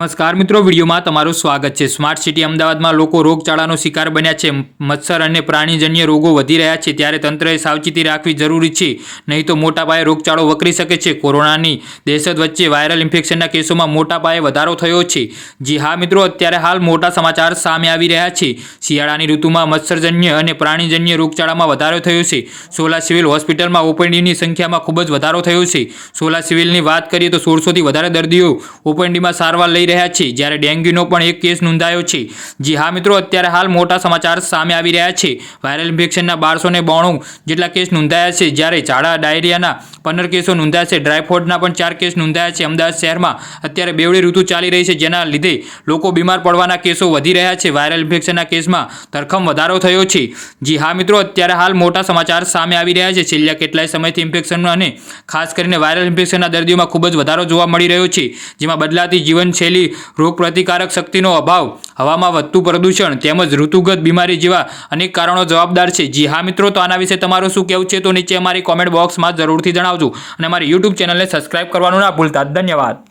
નમસ્કાર મિત્રો, વિડીયોમાં તમારું સ્વાગત છે. સ્માર્ટ સિટી અમદાવાદમાં લોકો રોગચાળાનો શિકાર બન્યા છે. મચ્છર અને પ્રાણીજન્ય રોગો વધી રહ્યા છે. ત્યારે તંત્રએ સાવચેતી રાખવી જરૂરી છે. નહીં તો મોટા પાયે રોગચાળો વકરી શકે છે. કોરોનાની દહેશત વચ્ચે વાયરલ ઇન્ફેક્શનના કેસોમાં મોટા પાયે વધારો થયો છે. જી હા મિત્રો, અત્યારે હાલ મોટા સમાચાર સામે આવી રહ્યા છે. શિયાળાની ઋતુમાં મચ્છરજન્ય અને પ્રાણીજન્ય રોગચાળામાં વધારો થયો છે. સોલા સિવિલ હોસ્પિટલમાં ઓપીડીની સંખ્યામાં ખૂબ જ વધારો થયો છે. સોલા સિવિલની વાત કરીએ તો સોળસોથી વધારે દર્દીઓ ઓપીડીમાં સારવાર લઈ રહ્યા છે. જ્યારે ડેન્ગ્યુનો પણ એક કેસ નોંધાયો છે. જી હા મિત્રો, અત્યારે હાલ મોટા સમાચાર સામે આવી રહ્યા છે. વાયરલ ઇન્ફેક્શનના બારસો ને જેટલા કેસ નોંધાયા છે. જ્યારે ઝાડા, ડાયરિયાના પંદર કેસો નોંધાયા છે. ડ્રાયફોડના પણ ચાર કેસ નોંધાયા છે. અમદાવાદ શહેરમાં અત્યારે બેવડી ઋતુ ચાલી રહી છે, જેના લીધે લોકો બીમાર પડવાના કેસો વધી રહ્યા છે. વાયરલ ઇન્ફેક્શનના કેસમાં ધરખમ વધારો થયો છે. જી હા મિત્રો, અત્યારે હાલ મોટા સમાચાર સામે આવી રહ્યા છે. છેલ્લા કેટલાય સમયથી ઇન્ફેક્શનનો અને ખાસ કરીને વાયરલ ઇન્ફેક્શનના દર્દીઓમાં ખૂબ જ વધારો જોવા મળી રહ્યો છે, જેમાં બદલાતી જીવનશૈલી રોગ પ્રતિકારક શક્તિનો અભાવ હવામાં વધતું પ્રદૂષણ તેમજ ઋતુગત બીમારી જેવા અનેક કારણો જવાબદાર છે. જી હા મિત્રો, તો આના વિશે તમારું શું કહેવું છે? તો નીચે અમારી કોમેન્ટ બોક્સમાં જરૂરથી જણાવજો અને અમારી યુટ્યુબ ચેનલને સબસ્ક્રાઇબ કરવાનું ના ભૂલતા. ધન્યવાદ.